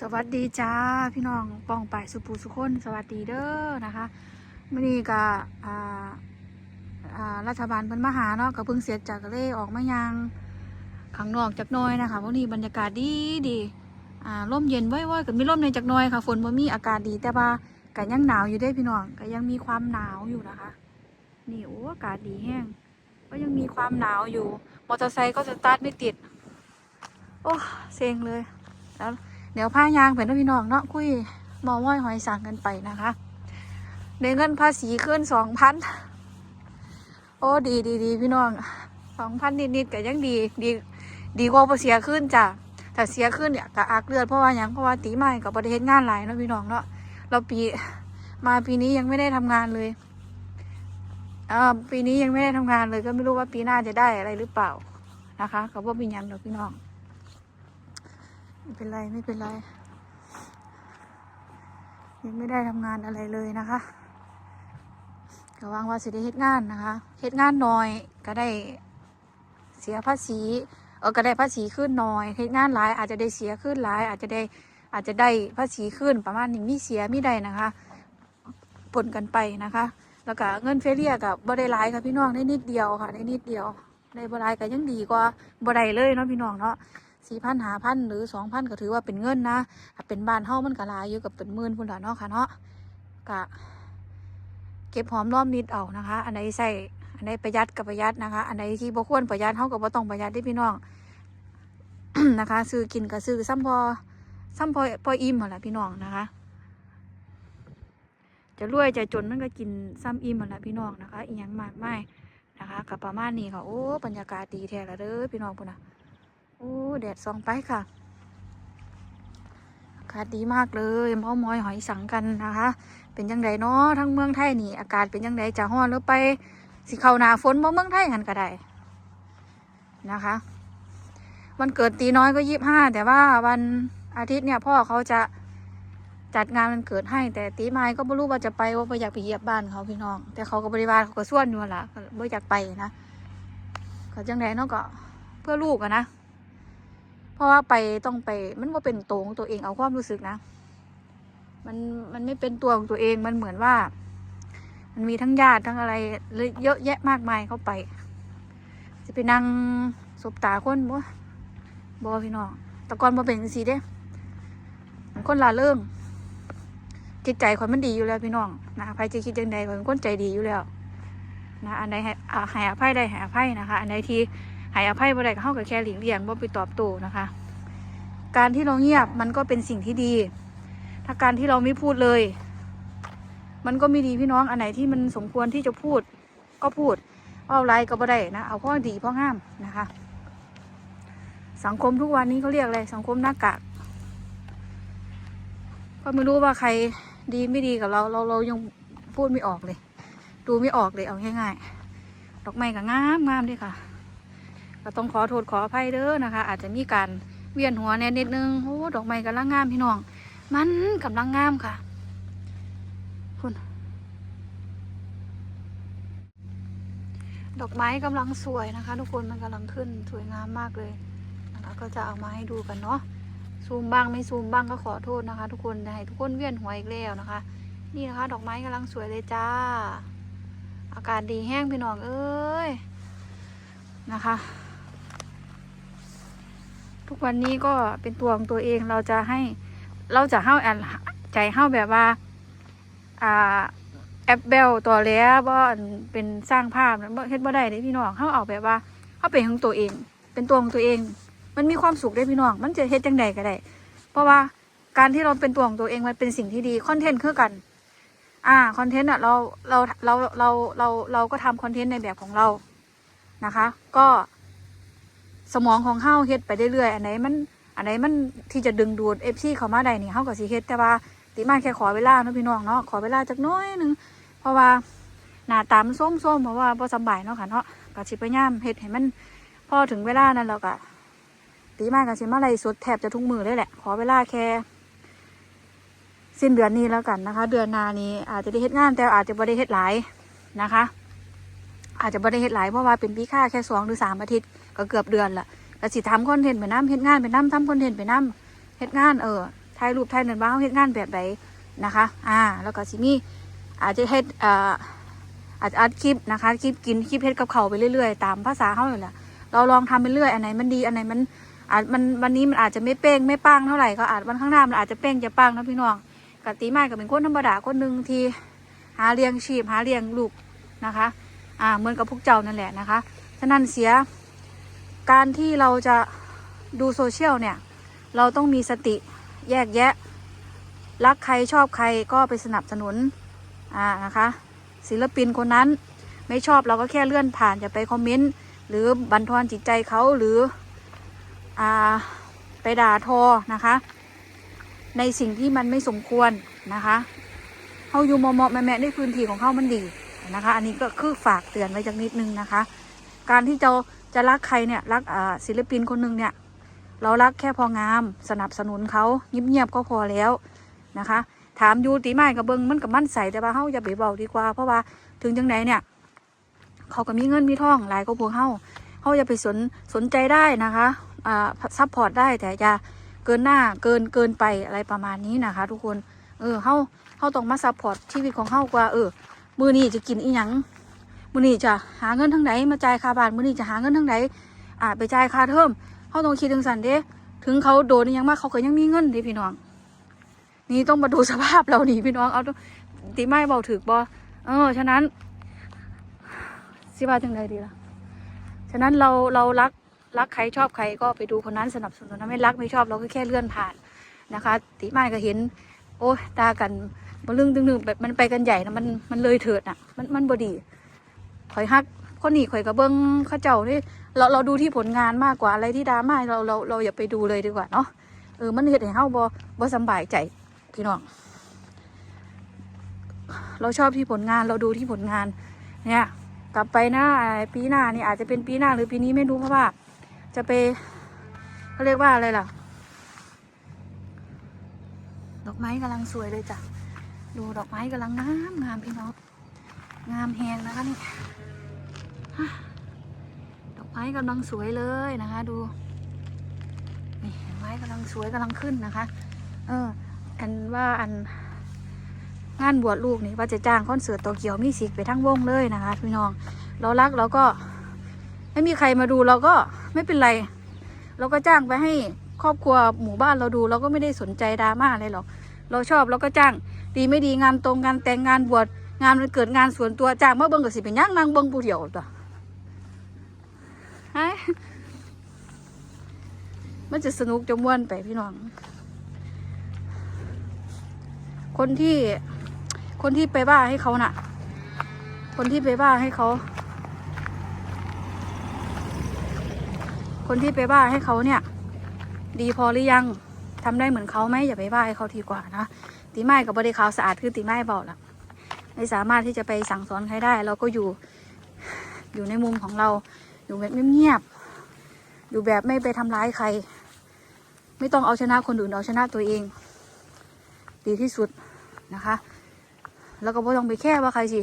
สวัสดีจ้าพี่น้องปองป่ายสุปูสุคนสวัสดีเด้อนะคะมื่อนี้ก็อ่าอ่ารัฐบาลเพิ่นมาหาเนาะก็เพิ่งเสร็จจากเล่ออกมายังข้างนอกจากน้อยนะคะวันนี้บรรยากาศดีดีอ่าร่มเย็นว้อยๆกับมีร่มในจากน้อยค่ะ ฝนบ่มีอากาศดีแต่ว่าก็ยังหนาวอยู่ได้พี่น้องก็ยังมีความหนาวอยู่นะคะ นี่โอ้อากาศดีแห้งก็ยังมีความหนาวอยู่ มอเตอร์ไซค์ก็สตาร์ทไม่ติด โอ้เซ็งเลยแล้ว เดี๋ยวพายางเป็นพี่น้องเนาะคุยมอม้อยหอยสั่งกันไปนะคะในเงินภาษีขึ้นสองพันโอ้ดีดีดีพี่น้องสองพันนิดนิดๆก็ยังดี ดี ดีกว่าบ่เสียขึ้นจ้ะแต่เสียขึ้นเนี่ยก็อักเลือดเพราะว่ายังเพราะว่าตีใหม่กับบริเฮ็ดงานหลายเนาะพี่น้องเนาะเราปีมาปีนี้ยังไม่ได้ทำงานเลยอ่าปีนี้ยังไม่ได้ทำงานเลย ก็ไม่รู้ว่าปีหน้าจะได้อะไรหรือเปล่านะคะก็บ่เป็นหยังหรอกพี่น้อง ไม่เป็นไรไม่เป็นไร ยังไม่ได้ทำงานอะไรเลยนะคะก็วางว่าสิได้เฮ็ดงานนะคะเฮ็ดงานน้อยก็ได้เสียภาษีเออก็ได้ภาษีขึ้นน้อยเฮ็ดงานหลายอาจจะได้เสียขึ้นหลาย อาจจะได้อาจจะได้ภาษีขึ้นประมาณนี้มีเสียมีได้นะคะปนกันไปนะคะ แล้วก็เงินเฟรเรียกับบ่ได้หลายค่ะพี่น้องได้นิดเดียวค่ะได้นิดเดียวได้บ่หลายก็ยังดีกว่าบ่ได้เลยเนาะพี่น้องเนาะ สี่พันหาพันหรือสองพันก็ถือว่าเป็นเงินนะถ้าเป็นบ้านเฮามันก็หลายอยู่กับเป็นหมื่นพุ่นละเนาะค่ะเนาะกะเก็บหอมรอมริดเอานะคะ อันไหนใส่อันไหนประหยัดกับประหยัดนะคะ อันไหนที่บ่ควรประหยัดเฮาก็บ่ต้องประหยัดได้พี่น้องนะคะซื้อกินก็ซื้อซ้ำพอซ้ำพอพออิ่มหมดละพี่น้องนะคะ จะรวยจะจนนั่นก็กินซ้ำอิ่มหมดละพี่น้องนะคะอีหยังมากไมายนะคะกับประมาณนี้ค่ะโอ้บรรยากาศดีแท้ละเด้อพี่น้องพุ่นนะ อ้แดดส่องไปค่ะอากาศดีมากเลยเมามอยหอยสังกันนะคะ เป็นยังไงเนาะทั้งเมืองไทยนี่ อากาศเป็นยังไงจะฮ้อนหรือไป สิเข้าหนาฝนเมืองไทยกันก็ได้นะคะวันเกิดตีน้อยก็ยี่ห้าแต่ว่าวันอาทิตย์เนี่ยพ่อเขาจะจัดงานวันเกิดให้ แต่ตีไม้ก็ไม่รู้ว่าจะไปว่าไม่อยากไปเยียบบ้านเขาพี่น้อง แต่เขาก็บริวารเขาก็ส่วนอยู่นั่นล่ะไม่อยากไปนะเขาจังไดเนาะก็เพื่อลูกอะนะ เพราะว่าไปต้องไปมันว่าเป็นตัวของตัวเองเอาความรู้สึกนะ มันมันไม่เป็นตัวของตัวเองมันเหมือนว่า มันมีทั้งญาติทั้งอะไรเยอะแยะมากมายเข้าไป จะไปนั่งสบตาคนบ่บอพี่น้องแตะกอนมาเป็นสีเด้มันคนลาเริงจิตใจคนมันดีอยู่แล้วพี่น้องนะใครจะคิดยังไงคนคนใจดีอยู่แล้วนะอันไหนให้อ่าให้อภัยได้ให้อภัยนะคะ อันไหนที่ ให้อภัยบ่ได้ก็เฮากับแค่หลีกเลี่ยงบ่ไปตอบโต้นะคะ การที่เราเงียบมันก็เป็นสิ่งที่ดี ถ้าการที่เราไม่พูดเลย มันก็ไม่ดีพี่น้องอันไหนที่มันสมควรที่จะพูด ก็พูดเอาไรก็บ่ได้นะเอาข้อดีข้อห้ามนะคะ สังคมทุกวันนี้เขาเรียกอะไรสังคมหน้ากากก็ไม่รู้ว่าใครดีไม่ดีกับเราเราเรายังพูดไม่ออกเลย ดูไม่ออกเลยเอาง่ายๆดอกไม้ก็งามงามด้วยค่ะ ก็ต้องขอโทษขออภัยเด้อนะคะ อาจจะมีการเวียนหัวแน่นิดนึงโอ้ดอกไม้กำลังงามพี่น้อง มันกำลังงามค่ะคุณดอกไม้กำลังสวยนะคะ ทุกคนมันกำลังขึ้นสวยงามมากเลยนะคะก็จะเอามาให้ดูกันเนาะซูมบ้างไม่ซูมบ้างก็ขอโทษนะคะ ทุกคนให้ทุกคนเวียนหัวอีกแล้วนะคะ นี่นะคะ ดอกไม้กำลังสวยเลยจ้า อากาศดีแห้งพี่น้องเอ้ยนะคะ ทุกวันนี้ก็เป็นตัวของตัวเองเราจะให้เราจะเข้าแอนใจเข้าแบบว่าอ่าแอปเบลตัวเลี้ยบ่อันเป็นสร้างภาพนะบ่เฮ็ดบ่ได้เด้พี่น้องเข้าเอาแบบว่าเข้าเป็นของตัวเอง เป็นตัวของตัวเอง มันมีความสุขได้พี่น้อง มันจะเฮ็ดจังใดก็ได้ เพราะว่าการที่เราเป็นตัวของตัวเองมันเป็นสิ่งที่ดีคอนเทนต์คือกัน อ่าคอนเทนต์อะเราเราเราเราเราเราก็ทำคอนเทนต์ในแบบของเรานะคะ ก็ สมองของเฮาเฮ็ดไปเรื่อยๆอันไหนมันอันไหนมันที่จะดึงดูดเอฟซีเข้ามาได้นี่เฮาก็สิเฮ็ดแต่ว่าติมาแค่ขอเวลาเนาะพี่น้องเนาะขอเวลาจักน้อยหนึงเพราะว่าหน้าตามส้มๆเพราะว่าบ่สบายเนาะค่ะเนาะก็สิพยายามเฮ็ดให้มันพอถึงเวลานั้นแล้วก็ติมาก็สิมาไล่สดแทบจะทุกมือเลยแหละ ขอเวลาแค่ สิ้นเดือนนี้แล้วกันนะคะ เดือนนานี้อาจจะได้เฮ็ดงานแต่อาจจะบ่ได้เฮ็ดหลายนะคะ อาจจะบ่ได้เฮ็ดหลายเพราะว่าเป็นปีค่าแค่สองหรือสามอาทิตย์ก็เกือบเดือนละก็สิทำคอนเทนต์ไปน้ำเฮ็ดงานไปน้ำทำคอนเทนต์ไปน้ำเฮ็ดงานเออถ่ายรูปถ่ายนั่นว่าเขาเฮ็ดงานแบบใดนนะคะ อ่า แล้วก็สิมีอาจจะเฮ็ดอ่าอาจจะอัดคลิปนะคะคลิปกินคลิปเฮ็ดกับเขาไปเรื่อยๆ ตามภาษาเขาเลยแหละเราลองทำไปเรื่อยอันไหนมันดีอันไหนมันอาจมันวันนี้มันอาจจะไม่เป้งไม่ปังเท่าไหร่ก็อาจวันข้างหน้ามันอาจจะเป้งจะปังนะพี่น้องกติมาก็เป็นคนธรรมดาคนหนึ่งที่หาเลี้ยงชีพหาเลี้ยงลูกนะคะ อ่าเหมือนกับพวกเจ้านั่นแหละนะคะฉะนั้นเสียการที่เราจะดูโซเชียลเนี่ย เราต้องมีสติแยกแยะ รักใครชอบใครก็ไปสนับสนุนอ่านะคะศิลปินคนนั้นไม่ชอบเราก็แค่เลื่อนผ่านอย่าไปคอมเมนต์หรือบันทอนจิตใจเขาหรืออ่าไปด่าทอนะคะ ในสิ่งที่มันไม่สมควรนะคะเขาอยู่มอมอแม่แม่ในพื้นที่ของเขามันดี นะคะ อันนี้ก็คือฝากเตือนไว้จากนิดนึงนะคะ การที่จะจะรักใครเนี่ยรักศิลปินคนหนึ่งเนี่ยเรารักแค่พองามสนับสนุนเขาเงียบๆก็พอแล้วนะคะ ถามยูตีไม้กับเบิงมันกับมั่นใส่แต่ว่าเฮาอย่าไปเบาดีกว่า เพราะว่าถึงจังไหนเนี่ย เขาก็มีเงินมีทองหลายก็พวกเฮาเฮาอย่าไปสนสนใจได้นะคะอ่าซัพพอร์ตได้แต่อย่าเกินหน้าเกินเกินไปอะไรประมาณนี้นะคะ ทุกคนเออเฮาเฮาต้องมาซัพพอร์ตชีวิตของเฮากว่าเออ มือนี้จะกินอีหยังมือนี้จะหาเงินทางไหนมาจ่ายค่าบ้านมือนี้จะหาเงินทางไหนอ่าไปจ่ายค่าเทอมเขาต้องคิดถึงสันเด้ถึงเขาโดนอิหยังมากเขาก็ยังมีเงินเด้พี่น้อง นี่ต้องมาดูสภาพเราหนีพี่น้องเอาตีไม้เบาถึกบอเออฉะนั้นสิว่าจังไดดีล่ะฉะนั้นเราเรารักรักใครชอบใครก็ไปดูคนนั้นสนับสนุนนะไม่รักไม่ชอบเราก็แค่เลื่อนผ่านนะคะตีไม้ก็เห็น โอ้ยตากัน มาลึงดึงดึงแบบมันไปกันใหญ่นะมันมันเลยเถิดน่ะ มันมันบดีข่อยฮักคนนี้ข่อยกระเบิ้งข้าเจ้านี่เราเราดูที่ผลงานมากกว่าอะไรที่ดราม่าเราเราเราอย่าไปดูเลยดีกว่าเนาะเออมันเห็ดให้เฮาบ่บ่สบายใจพี่น้องเราชอบที่ผลงานเราดูที่ผลงาน เนี่ย กลับไปหน้าปีหน้านี่อาจจะเป็นปีหน้าหรือปีนี้ไม่รู้เพราะว่า จะไปเขาเรียกว่าอะไรล่ะดอกไม้กำลังสวยเลยจ้ะ ดูดอกไม้กำลังงามงามพี่น้องงามแหงนะคะนี่ดอกไม้กำลังสวยเลยนะคะ ดูนี่ไม้กำลังสวยกำลังขึ้นนะคะ เออ อันว่าอันงานบวชลูกนี่ว่าจะจ้างคอนเสิร์ตโตเกียวมิสิกไปทั้งวงเลยนะคะ พี่น้อง เรารักเราก็ ไม่มีใครมาดูเราก็ไม่เป็นไร เราก็จ้างไปให้ครอบครัวหมู่บ้านเราดู เราก็ไม่ได้สนใจดราม่าอะไรหรอกเราชอบเราก็จ้าง ดีไม่ดีงานตรงงานแต่งงานบวชงานมันเกิดงานส่วนตัวจ้างมาเบิ่งก็สิเป็นย่างนางเบิ่งผู้เดียวตัวมันจะสนุกจะม่วนไปพี่น้อง คนที่คนที่ไปบ้าให้เขาน่ะ คนที่ไปบ้าให้เขา คนที่ไปบ้าให้เขาเนี่ย ดีพอหรือยังทำได้เหมือนเขาไหมอย่าไปบ้าให้เขาทีกว่านะ ตีไม้กับบริขาวสะอาดคือตีไม้เบาละไม่สามารถที่จะไปสั่งสอนใครได้ เราก็อยู่อยู่ในมุมของเรา อยู่แบบเงียบๆอยู่แบบไม่ไปทำร้ายใคร ไม่ต้องเอาชนะคนอื่นเอาชนะตัวเอง ดีที่สุดนะคะ แล้วก็ไม่ต้องไปแค่ว่าใครสิ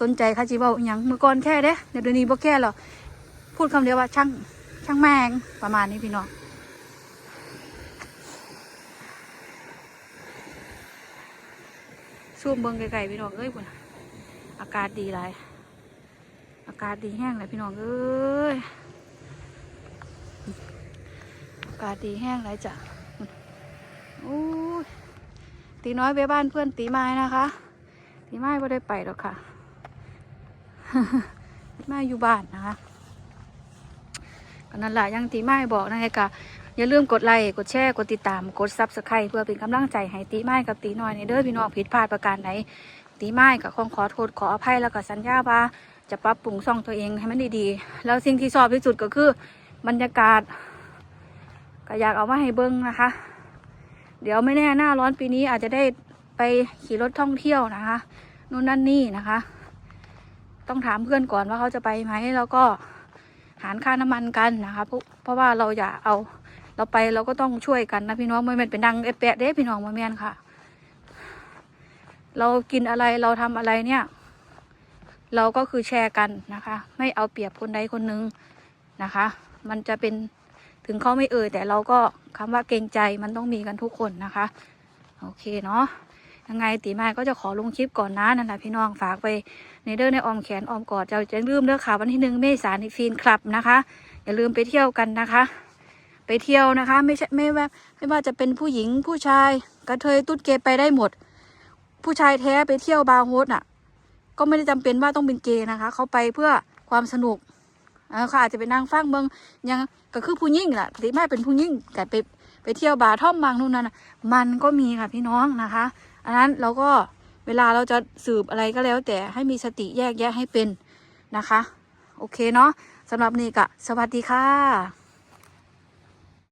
สนใจใครสิเบาอย่างเมื่อก่อนแค่เด้เดี๋ยวนี้บ่แค่หรอพูดคำเดียวว่าช่างช่างแมงประมาณนี้พี่น้อง ซูมเบิ้งไกลๆพี่น้องเอ้ยบุญอากาศดีหลายอากาศดีแห้งเลยพี่น้องเอ้ยอากาศดีแห้งเลยจ้ะโอ้ยตีน้อยไปบ้านเพื่อนตีไม้นะคะ ตีไม้ไม่ได้ไปหรอกค่ะตีไม้อยู่บ้านนะคะก็นั่นแหละยังตีไม้บอกนะคะกะ อย่าลืมกดไลค์กดแชร์กดติดตามกดซับสไครต์เพื่อเป็นกำลังใจให้ตีไม้กับตีน้อยในเด้อพี่น้องผิดพลาดประการไหนตีไม้กับขอขอโทษขออภัยแล้วก็สัญญาว่าจะปรับปรุงซ่องตัวเองให้มันดีๆ แล้วสิ่งที่ชอบที่สุดก็คือบรรยากาศก็อยากเอามาให้เบิ้งนะคะ เดี๋ยวไม่แน่หน้าร้อนปีนี้อาจจะได้ไปขี่รถท่องเที่ยวนะคะนู่นนั่นนี่นะคะ ต้องถามเพื่อนก่อนว่าเขาจะไปไหมแล้วก็หารค่าน้ำมันกันนะคะเพราะเพราะว่าเราอย่าเอา เราไปเราก็ต้องช่วยกันนะพี่น้องไม่เป็นเป็นดังเอแปะเด้พี่น้องมาแมนค่ะ เรากินอะไรเราทำอะไรเนี่ย เราก็คือแชร์กันนะคะ ไม่เอาเปรียบคนใดคนหนึ่งนะคะ มันจะเป็นถึงเขาไม่เอ่ยแต่เราก็คำว่าเกรงใจมันต้องมีกันทุกคนนะคะ โอเคเนาะยังไงตีมาก็จะขอลงคลิปก่อนนะนั่นแหละพี่น้องฝากไปในเด้อในออมแขนออมกอดจะจะลืมเด้อค่ะวันที่หนึ่งเมษายนในฟีนคลับนะคะ อย่าลืมไปเที่ยวกันนะคะ ไปเที่ยวนะคะ ไม่ใช่ไม่ว่าไม่ว่าจะเป็นผู้หญิงผู้ชายกระเทยตุ๊ดเกย์ไปได้หมด ผู้ชายแท้ไปเที่ยวบาร์โฮสอะ ก็ไม่ได้จำเป็นว่าต้องเป็นเกย์นะคะเขาไปเพื่อความสนุกเขาอาจจะไปนั่งฟังเบิงยังก็คือผู้หญิงแหละที่ไม่เป็นผู้หญิงแต่ไปไปเที่ยวบาร์ท่อมบางนู่นนั่นน่ะมันก็มีค่ะพี่น้องนะคะ อันนั้นเราก็เวลาเราจะสืบอะไรก็แล้ว แต่ให้มีสติแยกแยะให้เป็นนะคะ โอเคเนาะสำหรับนี่ก็สวัสดีค่ะ